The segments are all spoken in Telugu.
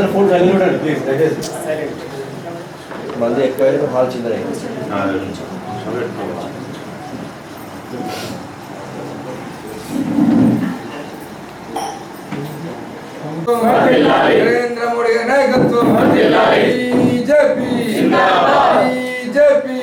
అందరు ఫోన్ సైలెంట్ ఉండండి ప్లీజ్ దయచేసి. మంది ఎక్కువైనా హాల్ చిందర. నరేంద్ర మోడీ నాయకత్వం బీజేపీ బీజేపీ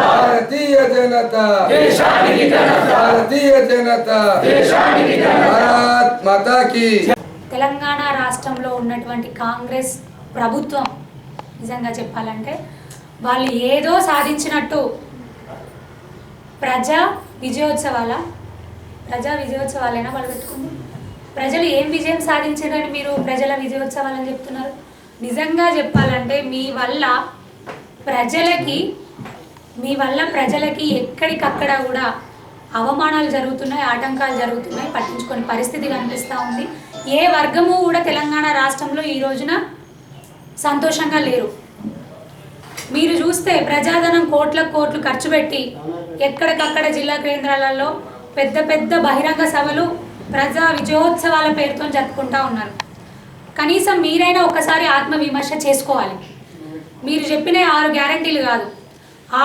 భారతీయ జనతా. భారతీయ జనతా. భారత్ మాతా కీ తెలంగాణ రాష్ట్రంలో ఉన్నటువంటి కాంగ్రెస్ ప్రభుత్వం నిజంగా చెప్పాలంటే వాళ్ళు ఏదో సాధించినట్టు ప్రజా విజయోత్సవాల ప్రజా విజయోత్సవాలైనా వాళ్ళు పెట్టుకుంది. ప్రజలు ఏం విజయం సాధించారని మీరు ప్రజల విజయోత్సవాలని చెప్తున్నారు? నిజంగా చెప్పాలంటే మీ వల్ల ప్రజలకి మీ వల్ల ప్రజలకి ఎక్కడికక్కడ కూడా అవమానాలు జరుగుతున్నాయి ఆటంకాలు జరుగుతున్నాయి పట్టించుకొని పరిస్థితి కనిపిస్తూ ఉంది. ఏ వర్గము కూడా తెలంగాణ రాష్ట్రంలో ఈ రోజున సంతోషంగా లేరు. మీరు చూస్తే ప్రజాధనం కోట్ల కోట్లు ఖర్చు పెట్టి ఎక్కడికక్కడ జిల్లా కేంద్రాలలో పెద్ద పెద్ద బహిరంగ సభలు ప్రజా విజయోత్సవాల పేరుతో జరుపుకుంటా ఉన్నారు. కనీసం మీరైనా ఒకసారి ఆత్మవిమర్శ చేసుకోవాలి. మీరు చెప్పిన ఆరు గ్యారంటీలు కాదు.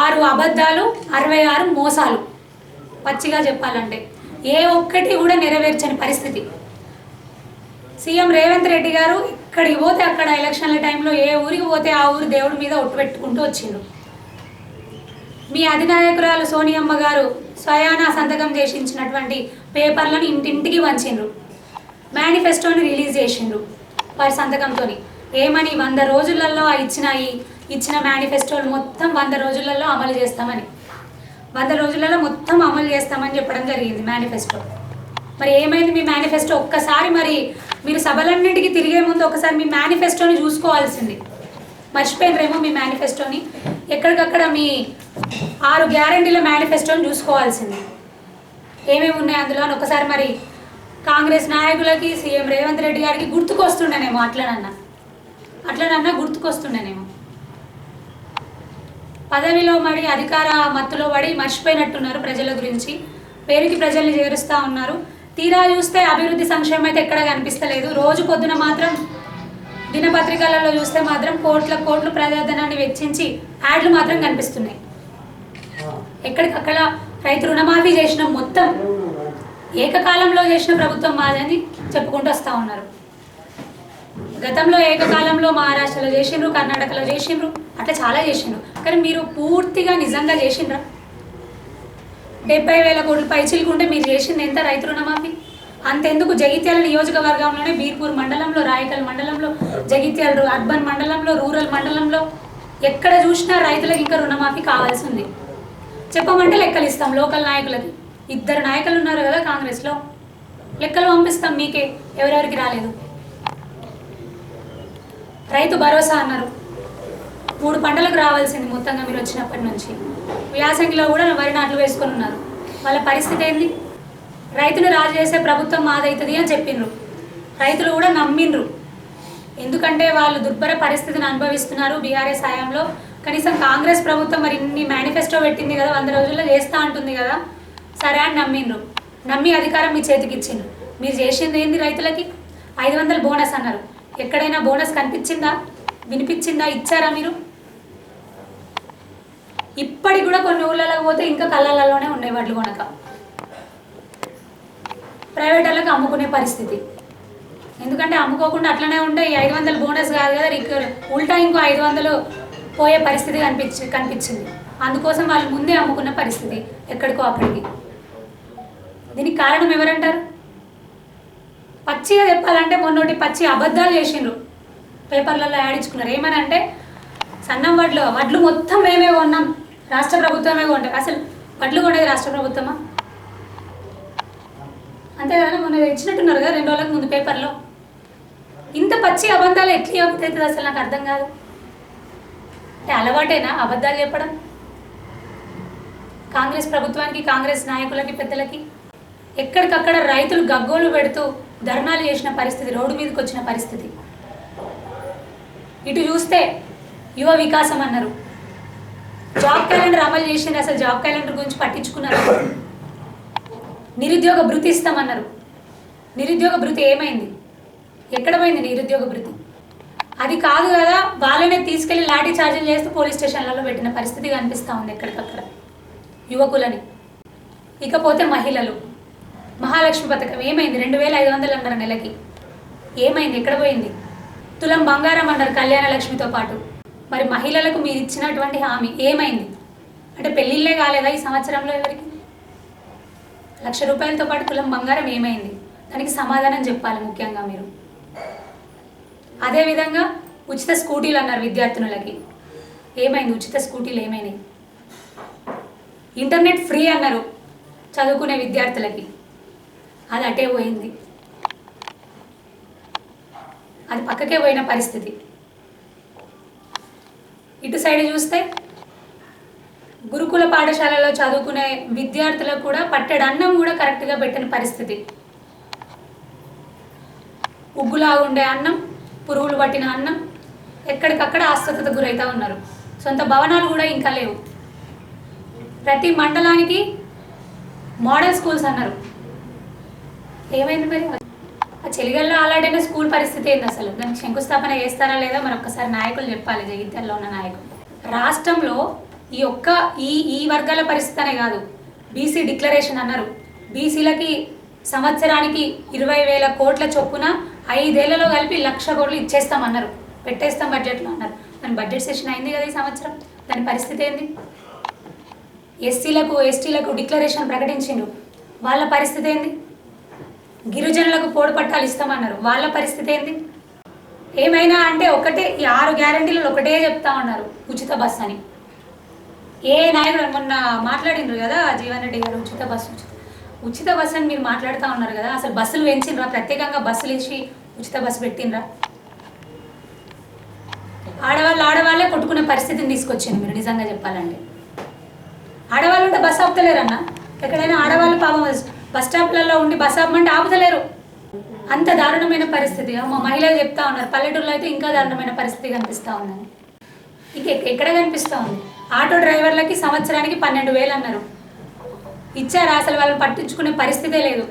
ఆరు అబద్ధాలు అరవై ఆరు మోసాలు. పచ్చిగా చెప్పాలంటే ఏ ఒక్కటి కూడా నెరవేర్చని పరిస్థితి. సీఎం రేవంత్ రెడ్డి గారు ఇక్కడికి పోతే అక్కడ ఎలక్షన్ల టైంలో ఏ ఊరికి పోతే ఆ ఊరు దేవుడి మీద ఒట్టు పెట్టుకుంటూ వచ్చిండు. మీ అధినాయకురాలు సోనియమ్మ గారు స్వయానా సంతకం చేసించినటువంటి పేపర్లను ఇంటింటికి వంచిండ్రు మేనిఫెస్టోని రిలీజ్ చేసిండ్రు వారి సంతకంతో ఏమని వంద రోజులలో ఆ ఇచ్చిన ఈ ఇచ్చిన మేనిఫెస్టోలు మొత్తం వంద రోజులలో అమలు చేస్తామని. వంద రోజులలో మొత్తం అమలు చేస్తామని చెప్పడం జరిగింది మేనిఫెస్టో. మరి ఏమైంది మీ మేనిఫెస్టో ఒక్కసారి మరి మీరు సభలన్నింటికి తిరిగే ముందు ఒకసారి మీ మేనిఫెస్టోని చూసుకోవాల్సింది. మర్చిపోయినరేమో మీ మేనిఫెస్టోని ఎక్కడికక్కడ మీ ఆరు గ్యారంటీల మేనిఫెస్టోని చూసుకోవాల్సింది. ఏమేమి ఉన్నాయి అందులో? అని ఒకసారి మరి కాంగ్రెస్ నాయకులకి సీఎం రేవంత్ రెడ్డి గారికి గుర్తుకొస్తుండేనేమో అట్లనన్నా. అట్లనన్నా గుర్తుకొస్తుండేనేమో. పదవిలో మడి అధికార మత్తులో పడి మర్చిపోయినట్టున్నారు ప్రజల గురించి. పేరుకి ప్రజల్ని చేరుస్తూ ఉన్నారు. తీరా చూస్తే అభివృద్ధి సంక్షేమం అయితే ఎక్కడ కనిపిస్తలేదు. రోజు పొద్దున మాత్రం దినపత్రికలలో చూస్తే మాత్రం కోట్ల కోట్లు ప్రజాధనాన్ని వెచ్చించి యాడ్లు మాత్రం కనిపిస్తున్నాయి. ఎక్కడికక్కడ రైతు రుణమాఫీ చేసిన మొత్తం ఏకకాలంలో చేసిన ప్రభుత్వం మాదని చెప్పుకుంటూ వస్తూ ఉన్నారు. గతంలో ఏకకాలంలో మహారాష్ట్రలో చేసిండ్రు కర్ణాటకలో చేసిండ్రు అట్లా చాలా చేసిండ్రు. కానీ మీరు పూర్తిగా నిజంగా చేసిండ్రా? డెబ్బై వేల కోట్లు పైచిలుకుంటే మీరు చేసింది ఎంత రైతు రుణమాఫీ? అంతెందుకు జగిత్యాల నియోజకవర్గంలోనే బీర్పూర్ మండలంలో రాయకల్ మండలంలో జగిత్యాల అర్బన్ మండలంలో రూరల్ మండలంలో ఎక్కడ చూసినా రైతులకు ఇంకా రుణమాఫీ కావాల్సింది. చెప్పమంటే లెక్కలు ఇస్తాం లోకల్ నాయకులకి. ఇద్దరు నాయకులు ఉన్నారు కదా కాంగ్రెస్లో. లెక్కలు పంపిస్తాం మీకే. ఎవరెవరికి రాలేదు? రైతు భరోసా అన్నారు. మూడు పంటలకు రావాల్సింది మొత్తంగా మీరు వచ్చినప్పటి నుంచి. వ్యాసంగిలో కూడా వరి నాట్లు వేసుకొని ఉన్నారు. వాళ్ళ పరిస్థితి ఏంది? రైతును రాజు చేసే ప్రభుత్వం మాదవుతుంది అని చెప్పిండ్రు. రైతులు కూడా నమ్మిండ్రు. ఎందుకంటే వాళ్ళు దుర్భర పరిస్థితిని అనుభవిస్తున్నారు బీఆర్ఎస్ హయాంలో. కనీసం కాంగ్రెస్ ప్రభుత్వం మరి ఇన్ని మేనిఫెస్టో పెట్టింది కదా వంద రోజుల్లో చేస్తా అంటుంది కదా. సరే అని నమ్మిండ్రు. నమ్మి అధికారం మీ చేతికి ఇచ్చిండ్రు. మీరు చేసింది ఏంది రైతులకి? ఐదు వందలు బోనస్ అన్నారు. ఎక్కడైనా బోనస్ కనిపించిందా? వినిపించిందా? ఇచ్చారా మీరు? ఇప్పటికి కూడా కొన్ని ఊళ్ళలో పోతే ఇంకా కళ్ళలలోనే ఉన్నాయి వడ్లు కొనక. ప్రైవేట్ వాళ్ళకి అమ్ముకునే పరిస్థితి. ఎందుకంటే అమ్ముకోకుండా అట్లనే ఉంటే ఈ ఐదు వందలు బోనస్ కాదు కదా రికవర్ ఉల్టా ఇంకో ఐదు వందలు పోయే పరిస్థితి కనిపించి కనిపించింది. అందుకోసం వాళ్ళు ముందే అమ్ముకున్న పరిస్థితి ఎక్కడికో అక్కడికి. దీనికి కారణం ఎవరంటారు? పచ్చిగా చెప్పాలంటే మొన్నటి పచ్చి అబద్ధాలు చేసిండ్రు. పేపర్లలో యాడ్ ఇచ్చుకున్నారు. ఏమని అంటే సన్నం వడ్లు వడ్లు మొత్తం మేమే కొన్నాం. రాష్ట్ర ప్రభుత్వమే కొంటారు అసలు వడ్లు కొనేది రాష్ట్ర ప్రభుత్వమా? అంతేగాని మొన్న ఇచ్చినట్టున్నారు కదా రెండు రోజులకు ముందు పేపర్లో. ఇంత పచ్చి అబద్ధాలు ఎట్లా అవుతుంది అసలు నాకు అర్థం కాదు. అంటే అలవాటేనా అబద్ధాలు చెప్పడం? కాంగ్రెస్ ప్రభుత్వానికి కాంగ్రెస్ నాయకులకి పెద్దలకి ఎక్కడికక్కడ రైతులు గగ్గోలు పెడుతూ ధర్నాలు చేసిన పరిస్థితి రోడ్డు మీదకి వచ్చిన పరిస్థితి. ఇటు చూస్తే యువ వికాసం అన్నారు. జాబ్ క్యాలెండర్ అమలు చేసింది అసలు జాబ్ క్యాలెండర్ గురించి పట్టించుకున్నారు. నిరుద్యోగ భృతి ఇస్తామన్నారు. నిరుద్యోగ భృతి ఏమైంది? ఎక్కడ పోయింది నిరుద్యోగ భృతి? అది కాదు కదా వాళ్ళనే తీసుకెళ్ళి లాఠీ చార్జీలు చేస్తూ పోలీస్ స్టేషన్లలో పెట్టిన పరిస్థితి కనిపిస్తూ ఉంది ఎక్కడికక్కడ యువకులని. ఇకపోతే మహిళలు. మహాలక్ష్మి పథకం ఏమైంది? రెండు వేల ఐదు వందలు అన్నారు నెలకి. ఏమైంది? ఎక్కడ పోయింది? తులం బంగారం అన్నారు కళ్యాణ లక్ష్మితో పాటు. మరి మహిళలకు మీరు ఇచ్చినటువంటి హామీ ఏమైంది? అంటే పెళ్ళిళ్ళే కాలేదా ఈ సంవత్సరంలో ఎవరికి? లక్ష రూపాయలతో పాటు కులం బంగారం ఏమైంది? దానికి సమాధానం చెప్పాలి ముఖ్యంగా మీరు. అదేవిధంగా ఉచిత స్కూటీలు అన్నారు విద్యార్థినులకి. ఏమైంది? ఉచిత స్కూటీలు ఏమైనాయి? ఇంటర్నెట్ ఫ్రీ అన్నారు చదువుకునే విద్యార్థులకి. అది అటే పోయింది. అది పక్కకే పోయిన పరిస్థితి. ఇటు సైడ్ చూస్తే గురుకుల పాఠశాలలో చదువుకునే విద్యార్థులకు కూడా పట్టెడు అన్నం కూడా కరెక్ట్గా పెట్టిన పరిస్థితి. ఉగ్గులా ఉండే అన్నం పురుగులు పట్టిన అన్నం ఎక్కడికక్కడ అస్వస్థత గురవుతూ ఉన్నారు. సొంత భవనాలు కూడా ఇంకా లేవు. ప్రతి మండలానికి మోడల్ స్కూల్స్ అన్నారు. ఏమైంది మరి? ఆ చెలిగల్లో అలాంటి స్కూల్ పరిస్థితి ఏంది అసలు? దానికి శంకుస్థాపన చేస్తారా లేదా? మరి ఒక్కసారి నాయకులు చెప్పాలి జగిత్యాలలో ఉన్న నాయకులు. రాష్ట్రంలో ఈ ఒక్క ఈ ఈ వర్గాల పరిస్థితి అనే కాదు. బీసీ డిక్లరేషన్ అన్నారు. బీసీలకి సంవత్సరానికి ఇరవై వేల కోట్ల చొప్పున ఐదేళ్ళలో కలిపి లక్ష కోట్లు ఇచ్చేస్తామన్నారు. పెట్టేస్తాం బడ్జెట్లో అన్నారు. దాని బడ్జెట్ సెషన్ అయింది కదా ఈ సంవత్సరం. దాని పరిస్థితి ఏంది? ఎస్సీలకు ఎస్టీలకు డిక్లరేషన్ ప్రకటించిండు వాళ్ళ పరిస్థితి ఏంది? గిరిజనులకు పోడు పట్టాలు ఇస్తామన్నారు. వాళ్ళ పరిస్థితి ఏంది? ఏమైనా అంటే ఒకటే ఈ ఆరు గ్యారంటీలు ఒకటే చెప్తా ఉన్నారు ఉచిత బస్ అని. ఏ నాయకుడు మొన్న మాట్లాడిండ్రు కదా జీవన్ రెడ్డి గారు ఉచిత బస్సు ఉచిత బస్సు అని మీరు మాట్లాడుతూ ఉన్నారు కదా అసలు బస్సులు పెంచిండ్రా ప్రత్యేకంగా బస్సులు వేసి ఉచిత బస్సు పెట్టిండ్రా? ఆడవాళ్ళు ఆడవాళ్ళే కొట్టుకునే పరిస్థితిని తీసుకొచ్చింది మీరు నిజంగా చెప్పాలంటే. ఆడవాళ్ళు ఉంటే బస్సు ఆపుతలేరన్న? ఎక్కడైనా ఆడవాళ్ళు పాపం బస్ స్టాప్లలో ఉండి బస్ ఆపమంటే ఆపుతలేరు. అంత దారుణమైన పరిస్థితి. మా మహిళలు చెప్తా ఉన్నారు. పల్లెటూరులో అయితే ఇంకా దారుణమైన పరిస్థితి కనిపిస్తూ ఉందని ఇంక ఎక్కడ కనిపిస్తూ ఉంది? ఆటో డ్రైవర్లకి సంవత్సరానికి పన్నెండు వేలు అన్నారు. ఇచ్చారా అసలు వాళ్ళని పట్టించుకునే పరిస్థితే లేదు.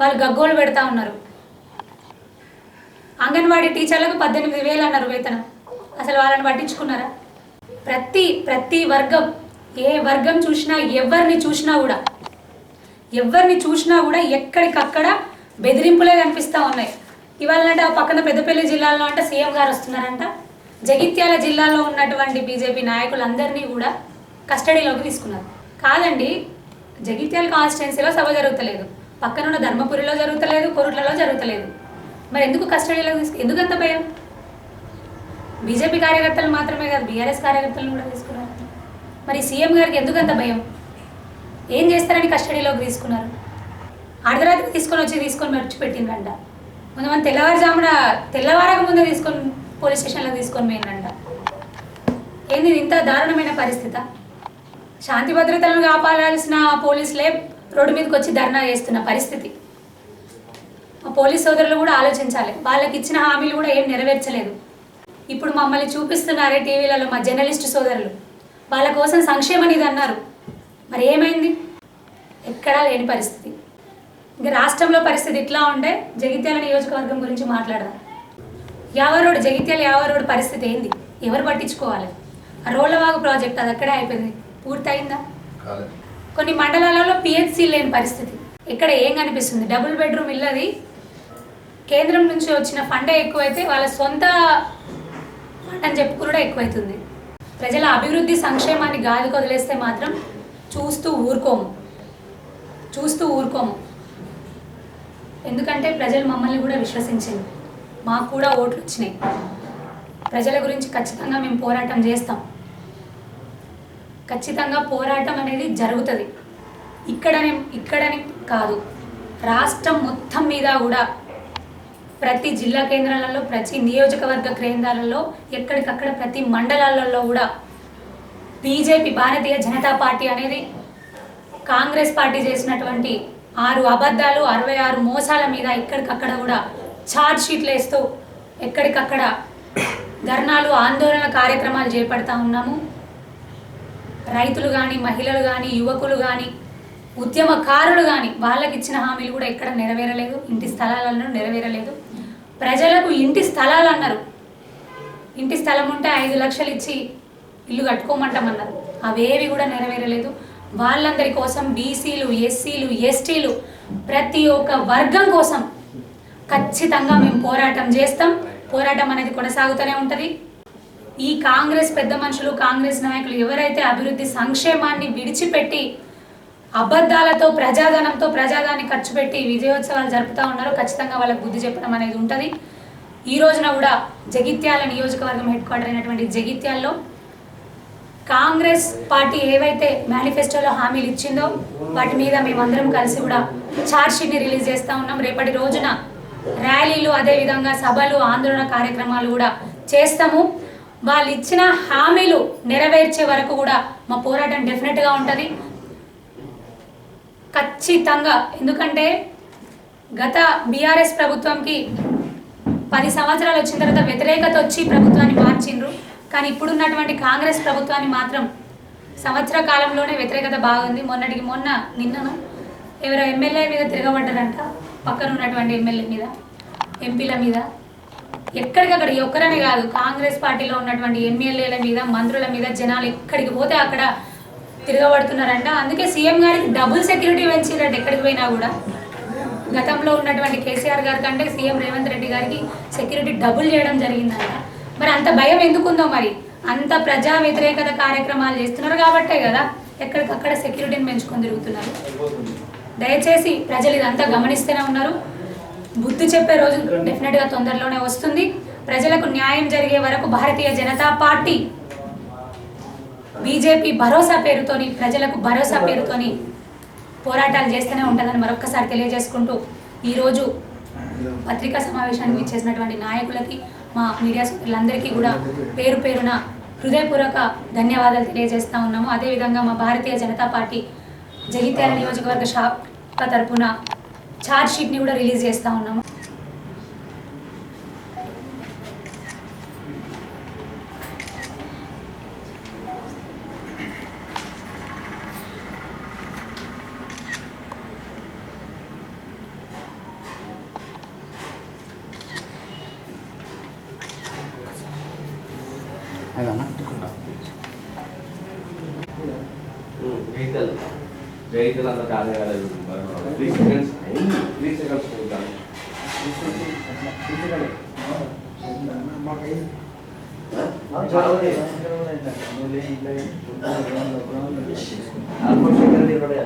వాళ్ళు గగ్గోలు పెడతా ఉన్నారు. అంగన్వాడీ టీచర్లకు పద్దెనిమిది వేలు అన్నారు వేతనం. అసలు వాళ్ళని పట్టించుకున్నారా? ప్రతి ప్రతి వర్గం ఏ వర్గం చూసినా ఎవరిని చూసినా కూడా ఎవరిని చూసినా కూడా ఎక్కడికక్కడ బెదిరింపులే కనిపిస్తూ ఉన్నాయి. ఇవాళ అంటే ఆ పక్కన పెద్దపల్లి జిల్లాలో అంటే సీఎం గారు వస్తున్నారంట. జగిత్యాల జిల్లాలో ఉన్నటువంటి బీజేపీ నాయకులందరినీ కూడా కస్టడీలోకి తీసుకున్నారు. కాదండి జగిత్యాల కాన్స్టిట్యున్సీలో సభ జరుగుతలేదు. పక్కనున్న ధర్మపురిలో జరుగుతలేదు కొరుట్లలో జరుగుతలేదు. మరి ఎందుకు కస్టడీలోకి తీసుకు ఎందుకు అంత భయం? బీజేపీ కార్యకర్తలు మాత్రమే కాదు బీఆర్ఎస్ కార్యకర్తలను కూడా తీసుకున్నారు మరి సీఎం గారికి ఎందుకు అంత భయం? ఏం చేస్తారని కస్టడీలోకి తీసుకున్నారు. అర్ధరాత్రి తీసుకొని వచ్చి తీసుకొని మర్చి కొంతమంది తెల్లవారుజామున తెల్లవారక ముందే తీసుకొని పోలీస్ స్టేషన్లో తీసుకొని పోయిందంట ఏంది ఇంత దారుణమైన పరిస్థితి? శాంతి భద్రతలను కాపాడాల్సిన పోలీసులే రోడ్డు మీదకి వచ్చి ధర్నా చేస్తున్న పరిస్థితి. మా పోలీస్ సోదరులు కూడా ఆలోచించాలి. వాళ్ళకి ఇచ్చిన హామీలు కూడా ఏం నెరవేర్చలేదు. ఇప్పుడు మమ్మల్ని చూపిస్తున్నారే టీవీలలో మా జర్నలిస్ట్ సోదరులు. వాళ్ళ కోసం సంక్షేమ నిధి అన్నారు. మరి ఏమైంది? ఎక్కడా లేని పరిస్థితి. ఇంకా రాష్ట్రంలో పరిస్థితి ఇట్లా ఉంటే జగిత్యాల నియోజకవర్గం గురించి మాట్లాడదాం. యావరోడ్ జగిత్యాల యావరోడ్ పరిస్థితి ఏంది? ఎవరు పట్టించుకోవాలి? ఆ రోళ్ళవాగు ప్రాజెక్ట్ అది అక్కడే అయిపోయింది. పూర్తయిందా? కొన్ని మండలాలలో పిహెచ్సి లేని పరిస్థితి. ఇక్కడ ఏం కనిపిస్తుంది? డబుల్ బెడ్రూమ్ ఇల్లది. కేంద్రం నుంచి వచ్చిన ఫండే ఎక్కువైతే వాళ్ళ సొంత ఫండ్ అని చెప్పుకునడం ఎక్కువైతుంది. ప్రజల అభివృద్ధి సంక్షేమాన్ని గాలికి వదిలేస్తే మాత్రం చూస్తూ ఊరుకోము. చూస్తూ ఊరుకోము. ఎందుకంటే ప్రజలు మమ్మల్ని కూడా విశ్వసించింది. మాకు కూడా ఓట్లు వచ్చినాయి. ప్రజల గురించి ఖచ్చితంగా మేము పోరాటం చేస్తాం. ఖచ్చితంగా పోరాటం అనేది జరుగుతుంది. ఇక్కడనే ఇక్కడని కాదు. రాష్ట్రం మొత్తం మీద కూడా ప్రతి జిల్లా కేంద్రాలలో ప్రతి నియోజకవర్గ కేంద్రాలలో ఎక్కడికక్కడ ప్రతి మండలాలలో కూడా బీజేపీ భారతీయ జనతా పార్టీ అనేది కాంగ్రెస్ పార్టీ చేసినటువంటి ఆరు అబద్ధాలు అరవై ఆరు మోసాల మీద ఎక్కడికక్కడ కూడా ఛార్జ్ షీట్లు వేస్తూ ఎక్కడికక్కడ ధర్నాలు ఆందోళన కార్యక్రమాలు చేపడతా ఉన్నాము. రైతులు కానీ మహిళలు కానీ యువకులు కానీ ఉద్యమకారులు కానీ వాళ్ళకి ఇచ్చిన హామీలు కూడా ఎక్కడ నెరవేరలేదు. ఇంటి స్థలాలను నెరవేరలేదు. ప్రజలకు ఇంటి స్థలాలు అన్నారు. ఇంటి స్థలం ఉంటే ఐదు లక్షలు ఇచ్చి ఇల్లు కట్టుకోమంటామన్నారు. అవేవి కూడా నెరవేరలేదు. వాళ్ళందరి కోసం బీసీలు ఎస్సీలు ఎస్టీలు ప్రతి ఒక్క వర్గం కోసం ఖచ్చితంగా మేము పోరాటం చేస్తాం. పోరాటం అనేది కొనసాగుతూనే ఉంటుంది. ఈ కాంగ్రెస్ పెద్ద మనుషులు కాంగ్రెస్ నాయకులు ఎవరైతే అభివృద్ధి సంక్షేమాన్ని విడిచిపెట్టి అబద్ధాలతో ప్రజాధనంతో ప్రజాదాన్ని ఖర్చు పెట్టి విజయోత్సవాలు జరుపుతూ ఉన్నారో ఖచ్చితంగా వాళ్ళకి బుద్ధి చెప్పడం అనేది ఉంటుంది. ఈ రోజున కూడా జగిత్యాల నియోజకవర్గం హెడ్ క్వార్టర్ అయినటువంటి జగిత్యాల్లో కాంగ్రెస్ పార్టీ ఏవైతే మేనిఫెస్టోలో హామీలు ఇచ్చిందో వాటి మీద మేమందరం కలిసి కూడా ఛార్జ్షీట్ని రిలీజ్ చేస్తూ ఉన్నాం. రేపటి రోజున ర్యాలీలు అదేవిధంగా సభలు ఆందోళన కార్యక్రమాలు కూడా చేస్తాము. వాళ్ళు ఇచ్చిన హామీలు నెరవేర్చే వరకు కూడా మా పోరాటం డెఫినెట్గా ఉంటుంది. ఖచ్చితంగా. ఎందుకంటే గత బీఆర్ఎస్ ప్రభుత్వంకి పది సంవత్సరాలు వచ్చిన తర్వాత వ్యతిరేకత వచ్చి ప్రభుత్వాన్ని మార్చిండ్రు. కానీ ఇప్పుడున్నటువంటి కాంగ్రెస్ ప్రభుత్వాన్ని మాత్రం సంవత్సర కాలంలోనే వ్యతిరేకత బాగుంది. మొన్నటికి మొన్న నిన్నను ఎవరో ఎమ్మెల్యే మీద తిరగబడ్డారంట. పక్కన ఉన్నటువంటి ఎమ్మెల్యే మీద ఎంపీల మీద. ఎక్కడికక్కడ ఒక్కరనే కాదు కాంగ్రెస్ పార్టీలో ఉన్నటువంటి ఎమ్మెల్యేల మీద మంత్రుల మీద జనాలు ఎక్కడికి పోతే అక్కడ తిరగబడుతున్నారంట. అందుకే సీఎం గారికి డబుల్ సెక్యూరిటీ పెంచిరంట ఎక్కడికి పోయినా కూడా. గతంలో ఉన్నటువంటి కేసీఆర్ గారి కంటే సీఎం రేవంత్ రెడ్డి గారికి సెక్యూరిటీ డబుల్ చేయడం జరిగిందంట. మరి అంత భయం ఎందుకుందో మరి? అంత ప్రజా వ్యతిరేకత కార్యక్రమాలు చేస్తున్నారు కాబట్టే కదా ఎక్కడికక్కడ సెక్యూరిటీని పెంచుకొని తిరుగుతున్నారు. దయచేసి ప్రజలు ఇదంతా గమనిస్తూనే ఉన్నారు. బుద్ధి చెప్పే రోజు డెఫినెట్గా తొందరలోనే వస్తుంది. ప్రజలకు న్యాయం జరిగే వరకు భారతీయ జనతా పార్టీ బీజేపీ భరోసా పేరుతోని ప్రజలకు భరోసా పేరుతోని పోరాటాలు చేస్తూనే ఉంటుందని మరొక్కసారి తెలియజేసుకుంటూ ఈరోజు పత్రికా సమావేశానికి ఇచ్చేసినటువంటి నాయకులకి మా మీడియా సోదరులందరికీ కూడా పేరు పేరున హృదయపూర్వక ధన్యవాదాలు తెలియజేస్తూ ఉన్నాము. అదేవిధంగా మా భారతీయ జనతా పార్టీ జగిత్యాల నియోజకవర్గ షాప్ తరపున ఛార్జ్ షీట్ని కూడా రిలీజ్ చేస్తూ ఉన్నాము. వెహికల్ వెహికల్ అంతా ఖాళీ కాలేదు త్రీ సెకండ్స్ త్రీ సెకండ్స్ పోతాను ఆల్మోస్ట్ సెకండ్ ఇవ్వడే